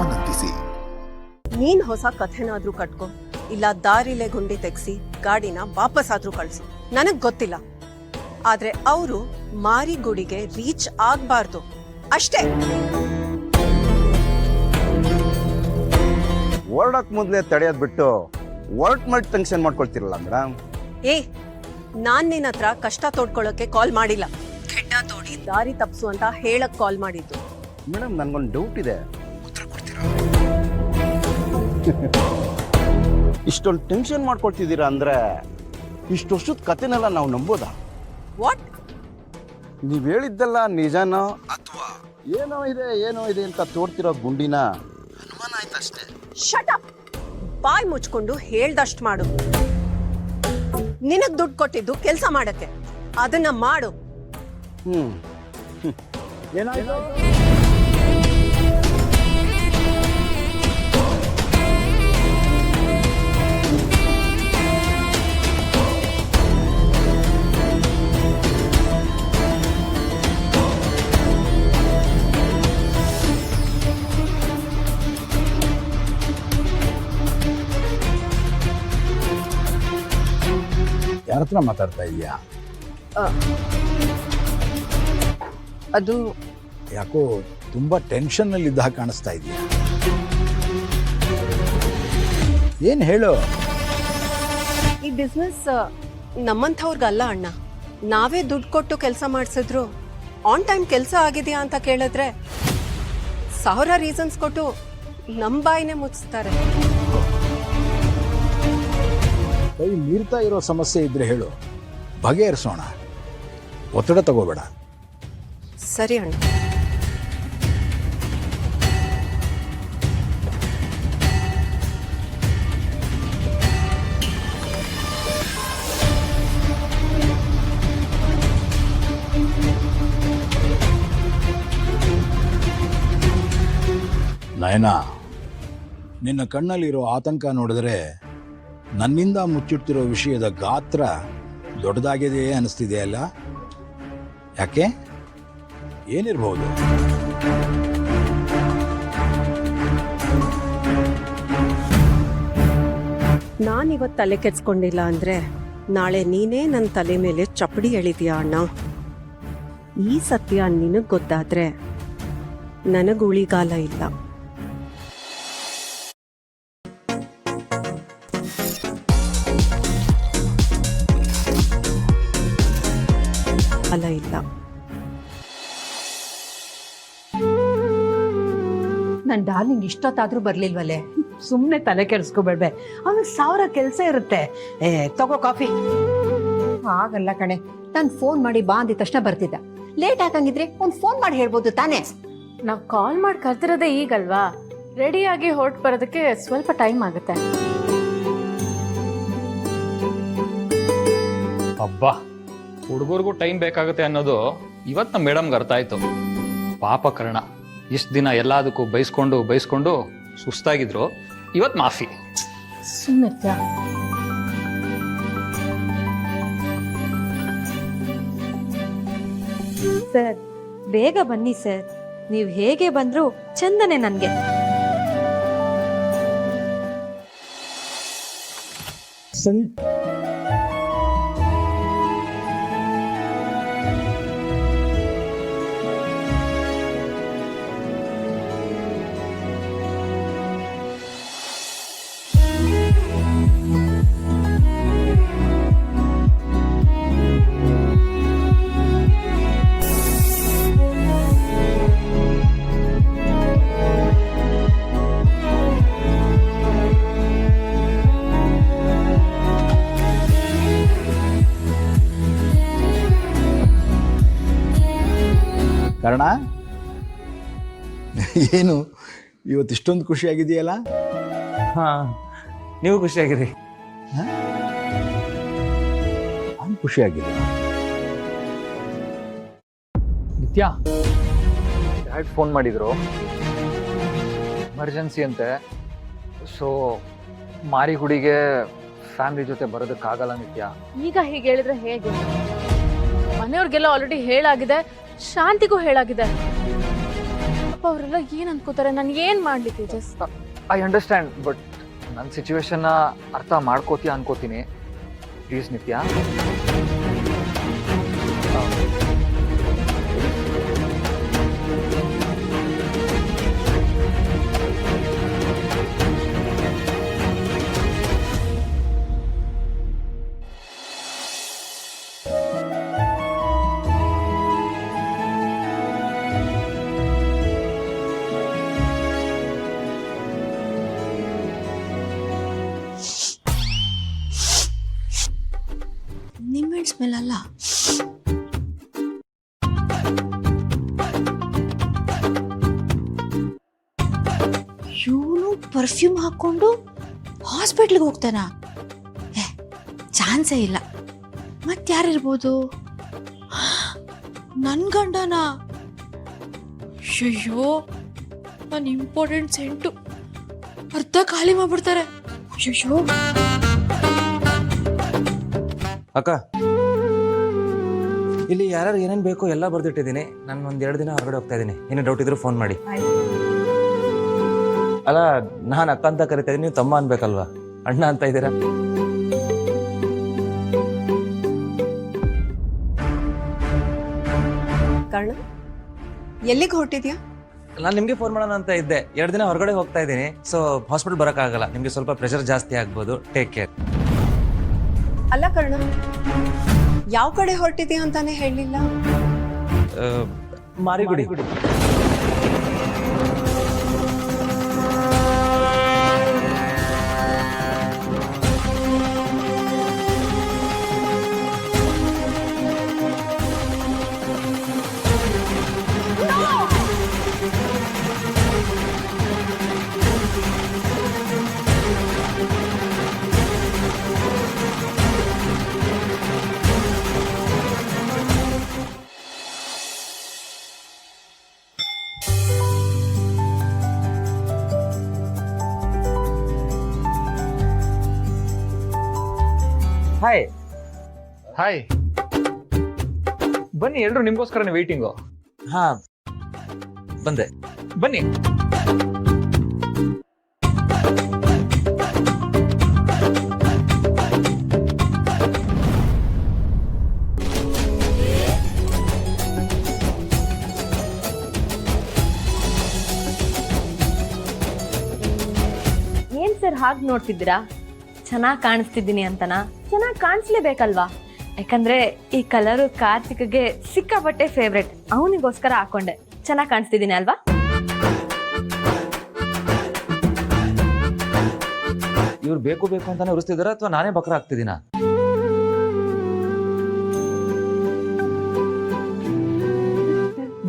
ಆನಂದಿಸಿ. ನೀನ್ ಹೊಸ ಕಥೆನಾದ್ರೂ ಕಟ್ಕೊ. ಇಲ್ಲ ದಾರಿಲೆ ಗುಂಡಿ ತೆಗ್ಸಿ ಗಾಡಿನ ವಾಪಸ್ ಆದ್ರೂ ಕಳ್ಸು. ನನಗ್ ಗೊತ್ತಿಲ್ಲ. ಆದ್ರೆ ಅವರು ಮಾರಿ ಗುಡಿಗೆ ರೀಚ್ ಆಗ್ಬಾರ್ದು. ಅಷ್ಟೇ. ಹೊರಡಕ್ ಮೊದ್ಲೇ ತಡೆಯೋದ್ ಬಿಟ್ಟು ಹೊರಟ್ ಮಾಡಿ ಟೆನ್ಷನ್ ಮಾಡ್ಕೊಳ್ತಿರಲ್ಲ ಮೇಡಮ್ ಏ ನಾನ್ ನಿನ್ ಹತ್ರ ಕಷ್ಟ ತೋಡ್ಕೊಳ್ಳೋಕೆ ಕಾಲ್ ಮಾಡಿಲ್ಲ. ಕೆಟ್ಟ ತೋಡಿ ದಾರಿ ತಪ್ಸು ಅಂತ ಹೇಳಕ್ ಕಾಲ್ ಮಾಡಿದ್ದು. ಮೇಡಮ್ ನನ್ಗೊಂದು ಡೌಟ್ ಇದೆ. ಇಷ್ಟೊಂದು ಟೆನ್ಷನ್ ಮಾಡ್ಕೊಳ್ತಿದ್ದೀರಾ ಅಂದ್ರೆ ಇಷ್ಟು ವರ್ಷದ ಕತೆನೆಲ್ಲ ನಾವು ನಂಬೋದಾ? ವಾಟ್ ನೀವು ಹೇಳಿದ್ದೆಲ್ಲ ನಿಜನೋ? ಅಥವಾ? ಏನೋ ಇದೆ ಏನೋ ಇದೆ ಅಂತ ತೋರ್ತಿರೋ ಗುಂಡಿನ? ಅನುಮಾನ ಆಯ್ತಷ್ಟೇ. ಶಟ್ ಅಪ್ ಬಾಯ್ ಮುಚ್ಕೊಂಡು ಹೇಳ್ದಷ್ಟು ಮಾಡು. ನಿನಗ್ ದುಡ್ಡು ಕೊಟ್ಟಿದ್ದು ಕೆಲಸ ಮಾಡಕ್ಕೆ. ಅದನ್ನ ಮಾಡು. ಹ್ಮ್. ಏನಾಯ್ತು? ಯಾರ ಹತ್ರ ಮಾತಾಡ್ತಾ ಇದೀಯಾ ಅದು ಯಾಕೋ ತುಂಬಾ ಟೆನ್ಷನ್ ಅಲ್ಲಿ ಇದ್ದ ಹಾಗೆ ಕಾಣಿಸ್ತಾ ಇದೆಯಾ ಏನು ಹೇಳು? ಈ ಬಿಸ್ನೆಸ್ ನಮ್ಮಂಥವ್ರಿಗಲ್ಲ ಅಣ್ಣ. ನಾವೇ ದುಡ್ಡು ಕೊಟ್ಟು ಕೆಲಸ ಮಾಡಿಸಿದ್ರು. ಆನ್ ಟೈಮ್ ಕೆಲಸ ಆಗಿದೆಯಾ ಅಂತ ಕೇಳಿದ್ರೆ ಸಾವಿರ ರೀಸನ್ಸ್ ಕೊಟ್ಟು ನಮ್ಮ ಬಾಯಿನೇ ಮುಚ್ತಾರೆ ಕೈ ಮೀರ್ತಾ ಇರೋ ಸಮಸ್ಯೆ ಇದ್ರೆ ಹೇಳು. ಬಗೆಹರಿಸೋಣ ಒತ್ತಡ ತಗೋಬೇಡ. ಸರಿ ಅಣ್ಣ. ನಯನ ನಿನ್ನ ಕಣ್ಣಲ್ಲಿರೋ ಆತಂಕ ನೋಡಿದ್ರೆ ನನ್ನಿಂದ ಮುಚ್ಚಿಡ್ತಿರೋ ವಿಷಯದ ಗಾತ್ರ ದೊಡ್ಡದಾಗಿದೆಯೇ ಅನ್ನಿಸ್ತಿದೆ ಅಲ್ಲ? ಯಾಕೆ? ಏನಿರ್ಬೋದು ನಾನಿವತ್ತು ತಲೆ ಕೆಚ್ಕೊಂಡಿಲ್ಲ ಅಂದ್ರೆ ನಾಳೆ ನೀನೇ ನನ್ನ ತಲೆ ಮೇಲೆ ಚಪ್ಪಡಿ ಎಳಿದೀಯ ಅಣ್ಣ? ಈ ಸತ್ಯ ನಿನಗ್ ಗೊತ್ತಾದ್ರೆ ಉಳಿಗಾಲ ಇಲ್ಲ. ಅಲ್ಲ ಇಲ್ಲ. ನನ್ ಡಾರ್ಲಿಂಗ್ ಇಷ್ಟೊತ್ತಾದ್ರೂ ಬರ್ಲಿಲ್ವಲ್ಲೇ ಸುಮ್ಮನೆ ತಲೆ ಕೆಡಿಸ್ಕೋಬೇಡ್ಬೆ ಅವನಿಗೆ ಸಾವಿರ ಕೆಲಸ ಇರುತ್ತೆ. ಏ ತಗೋ ಕಾಫಿ. ಆಗಲ್ಲ ಕಣೆ. ನಾನು ಫೋನ್ ಮಾಡಿ ಬಾ ಅಂದಿದ ತಕ್ಷಣ ಬರ್ತಿದ್ದ. ಲೇಟ್ ಆಗಂಗಿದ್ರೆ ಒಂದು ಫೋನ್ ಮಾಡಿ ಹೇಳ್ಬೋದು ತಾನೇ. ನಾವು ಕಾಲ್ ಮಾಡಿ ಕರ್ತಿರೋದೇ ಈಗಲ್ವಾ? ರೆಡಿಯಾಗಿ ಹೊರಟು ಬರೋದಕ್ಕೆ ಸ್ವಲ್ಪ ಟೈಮ್ ಆಗುತ್ತೆ. ಅಬ್ಬಾ. ಹುಡುಗರಿಗೂ ಟೈಮ್ ಬೇಕಾಗುತ್ತೆ ಅನ್ನೋದು ಇವತ್ತು ನಮ್ಮ ಮೇಡಮ್ಗೆ ಅರ್ಥ ಆಯ್ತು. ಪಾಪ ಕರ್ಣ ಇಷ್ಟು ದಿನ ಎಲ್ಲದಕ್ಕೂ ಬೈಸ್ಕೊಂಡು ಬೈಸ್ಕೊಂಡು ಸುಸ್ತಾಗಿದ್ರು. ಇವತ್ತು ಮಾಫಿ. ಸುಮ್ಮನೆ ಸರ್ ಬೇಗ ಬನ್ನಿ ಸರ್. ನೀವು ಹೇಗೆ ಬಂದ್ರು ಚಂದನೆ ನನಗೆ. ಕಾರಣ? ಏನು? ಇವತ್ತು ಇಷ್ಟೊಂದು ಖುಷಿಯಾಗಿದೆಯಲ್ಲ ಹಾ ನೀವು ಖುಷಿಯಾಗಿರಿ. ನಾನು ಖುಷಿಯಾಗಿದೆ ನಿತ್ಯ? ಡ್ಯಾಡ್ ಫೋನ್ ಮಾಡಿದ್ರು? ಎಮರ್ಜೆನ್ಸಿ ಅಂತೆ. ಸೊ ಮಾರಿಗುಡಿಗೆ ಫ್ಯಾಮಿಲಿ ಜೊತೆ ಬರೋದಕ್ಕಾಗಲ್ಲ ನಿತ್ಯ? ಈಗ ಹೀಗೆ ಹೇಳಿದ್ರೆ ಹೇಗೆ? ಮನೆಯವ್ರಿಗೆಲ್ಲ ಆಲ್ರೆಡಿ ಹೇಳಾಗಿದೆ. ಶಾಂತಿಗೂ ಹೇಳಾಗಿದೆ. ಅಪ್ಪ, ಅವರೆಲ್ಲ ಏನ್ ಅನ್ಕೋತಾರೆ? ನಾನು ಏನ್ ಮಾಡ್ಲಿ ತೇಜಸ್? ಐ ಅಂಡರ್ಸ್ಟ್ಯಾಂಡ್ ಬಟ್ ನನ್ನ ಸಿಚುವೇಶನ್ನ ಅರ್ಥ ಮಾಡ್ಕೋತೀಯ ಅನ್ಕೋತೀನಿ. ಪ್ಲೀಸ್ ನಿತ್ಯ. ಅಲ್ಲ ಇವನು ಪರ್ಫ್ಯೂಮ್ ಹಾಕೊಂಡು ಹಾಸ್ಪಿಟ್ಲಿಗೆ ಹೋಗ್ತಾನ? ಏ ಚಾನ್ಸೇ ಇಲ್ಲ. ಮತ್ತಾರಿರ್ಬೋದು ನನ್ನ ಗಂಡನ? ಅಯ್ಯೋ ನನ್ನ ಇಂಪಾರ್ಟೆಂಟ್ ಸೆಂಟು ಅರ್ಧ ಖಾಲಿ ಮಾಡ್ಬಿಡ್ತಾರೆ. ಅಯ್ಯೋ ಅಕ್ಕ ಇಲ್ಲಿ ಯಾರ್ಯಾರು ಏನೇನು ಬೇಕೋ ಎಲ್ಲ ಬರ್ದಿಟ್ಟಿದ್ದೀನಿ. ನಾನು ಒಂದು ಎರಡು ದಿನ ಹೊರಗಡೆ ಹೋಗ್ತಾ ಇದ್ದೀನಿ. ಏನೋ ಡೌಟ್ ಇದ್ರೂ ಫೋನ್ ಮಾಡಿ. ಅಲ್ಲ ನಾನು ಅಕ್ಕ ಅಂತ ಕರಿತಾ ಇದ್ದೀನಿ ನೀವು ತಮ್ಮ ಅನ್ಬೇಕಲ್ವಾ? ಅಣ್ಣ ಅಂತ ಇದ್ದೀರಾ? ಕರ್ಣ ಎಲ್ಲಿಗೆ ಹೊರಟಿದ್ಯಾ? ನಾನು ನಿಮಗೆ ಫೋನ್ ಮಾಡೋಣ ಅಂತ ಇದ್ದೆ. ಎರಡು ದಿನ ಹೊರಗಡೆ ಹೋಗ್ತಾ ಇದ್ದೀನಿ. ಸೊ ಹಾಸ್ಪಿಟಲ್ ಬರೋಕ್ಕಾಗಲ್ಲ. ನಿಮಗೆ ಸ್ವಲ್ಪ ಪ್ರೆಷರ್ ಜಾಸ್ತಿ ಆಗ್ಬೋದು. ಟೇಕ್ ಕೇರ್ ಅಲ್ಲ ಕರ್ಣ ಯಾವ ಕಡೆ ಹೊರಟಿದೆ ಅಂತಾನೆ ಹೇಳಿಲ್ಲ? ಮಾರಿಗುಡಿ. ಹಾಯ್ ಹಾಯ್ ಬನ್ನಿ ಎಲ್ರು ನಿಮ್ಗೋಸ್ಕರನೇ ವೇಟಿಂಗು ಹಾ. ಬಂದೆ. ಬನ್ನಿ. ಏನ್ ಸರ್ ಹಾಗೆ ನೋಡ್ತಿದ್ದೀರಾ? ಚೆನ್ನಾಗಿ ಕಾಣಿಸ್ತಿದ್ದೀನಿ ಅಂತನಾ? ಚೆನ್ನಾಗಿ ಕಾಣಿಸ್ಲೇಬೇಕಲ್ವಾ? ಯಾಕಂದ್ರೆ ಈ ಕಲರು ಕಾರ್ತಿಕ್ಗೆ ಸಿಕ್ಕಾಪಟ್ಟೆ ಫೇವ್ರೆಟ್ ಅವನಿಗೋಸ್ಕರ ಹಾಕೊಂಡೆ. ಚೆನ್ನಾಗಿ ಕಾಣಿಸ್ತಿದ್ದೀನಿ ಅಲ್ವಾ? ಇವ್ರು ಬೇಕು ಬೇಕು ಅಂತಾನೆ ಉರಿಸ್ತಿದಾರ ಅಥವಾ ನಾನೇ ಬಕ್ರ ಆಗ್ತಿದ್ದೀನಾ?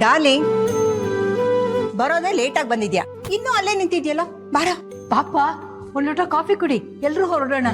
ಡಾರ್ಲಿಂಗ್ ಬರೋದೇ ಲೇಟಾಗಿ ಬಂದಿದ್ಯಾ? ಇನ್ನೂ ಅಲ್ಲೇ ನಿಂತಿದ್ಯಲ್ಲ? ಬಾರ. ಪಾಪ ಒಂದ್ ಲೋಟ ಕಾಫಿ ಕುಡಿ. ಎಲ್ಲರೂ ಹೊರಡೋಣ.